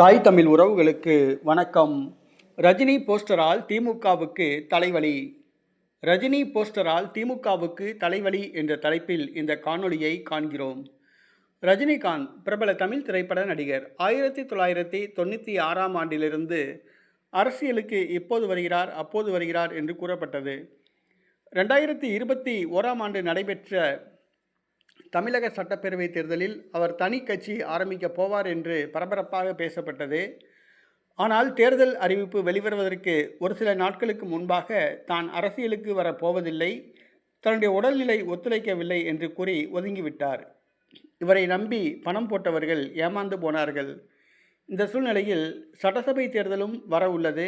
தாய் தமிழ் உறவுகளுக்கு வணக்கம். ரஜினி போஸ்டரால் திமுகவுக்கு தலைவலி. ரஜினி போஸ்டரால் திமுகவுக்கு தலைவலி என்ற தலைப்பில் இந்த காணொளியை காண்கிறோம். ரஜினிகாந்த் பிரபல தமிழ் திரைப்பட நடிகர். ஆயிரத்தி தொள்ளாயிரத்தி தொண்ணூற்றி ஆறாம் ஆண்டிலிருந்து அரசியலுக்கு இப்போது வருகிறார் அப்போது வருகிறார் என்று கூறப்பட்டது. ரெண்டாயிரத்தி இருபத்தி ஓராம் ஆண்டு நடைபெற்ற தமிழக சட்டப்பேரவை தேர்தலில் அவர் தனி கட்சி ஆரம்பிக்கப் போவார் என்று பரபரப்பாக பேசப்பட்டது. ஆனால் தேர்தல் அறிவிப்பு வெளிவருவதற்கு ஒரு சில நாட்களுக்கு முன்பாக தான் அரசியலுக்கு வரப்போவதில்லை தன்னுடைய உடல்நிலை ஒத்துழைக்கவில்லை என்று கூறி ஒதுங்கிவிட்டார். இவரை நம்பி பணம் போட்டவர்கள் ஏமாந்து போனார்கள். இந்த சூழ்நிலையில் சட்டசபை தேர்தலும் வர உள்ளது.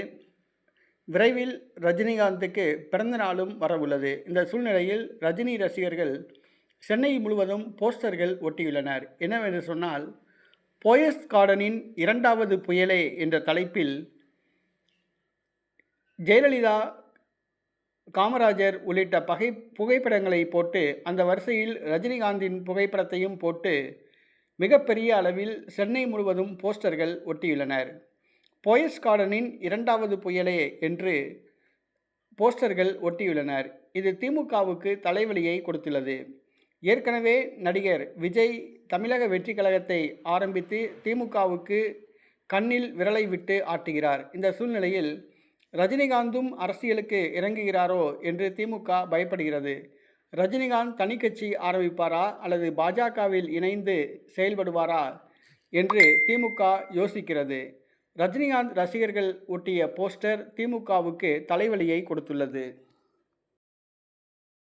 விரைவில் ரஜினிகாந்துக்கு பிறந்த நாளும் வர உள்ளது. இந்த சூழ்நிலையில் ரஜினி ரசிகர்கள் சென்னை முழுவதும் போஸ்டர்கள் ஒட்டியுள்ளனர். என்னவென்று சொன்னால் போயஸ் கார்டனின் இரண்டாவது புயலே என்ற தலைப்பில் ஜெயலலிதா காமராஜர் உள்ளிட்ட பகை புகைப்படங்களை போட்டு அந்த வரிசையில் ரஜினிகாந்தின் புகைப்படத்தையும் போட்டு மிகப்பெரிய அளவில் சென்னை முழுவதும் போஸ்டர்கள் ஒட்டியுள்ளனர். போயஸ் கார்டனின் இரண்டாவது புயலே என்று போஸ்டர்கள் ஒட்டியுள்ளனர். இது திமுகவுக்கு தலைவலியை கொடுத்துள்ளது. ஏற்கனவே நடிகர் விஜய் தமிழக வெற்றி கழகத்தை ஆரம்பித்து திமுகவுக்கு கண்ணில் விரலை விட்டு ஆட்டுகிறார். இந்த சூழ்நிலையில் ரஜினிகாந்தும் அரசியலுக்கு இறங்குகிறாரோ என்று திமுக பயப்படுகிறது. ரஜினிகாந்த் தனி கட்சி ஆரம்பிப்பாரா அல்லது பாஜகவில் இணைந்து செயல்படுவாரா என்று திமுக யோசிக்கிறது. ரஜினிகாந்த் ரசிகர்கள் ஒட்டிய போஸ்டர் திமுகவுக்கு தலைவலியை கொடுத்துள்ளது.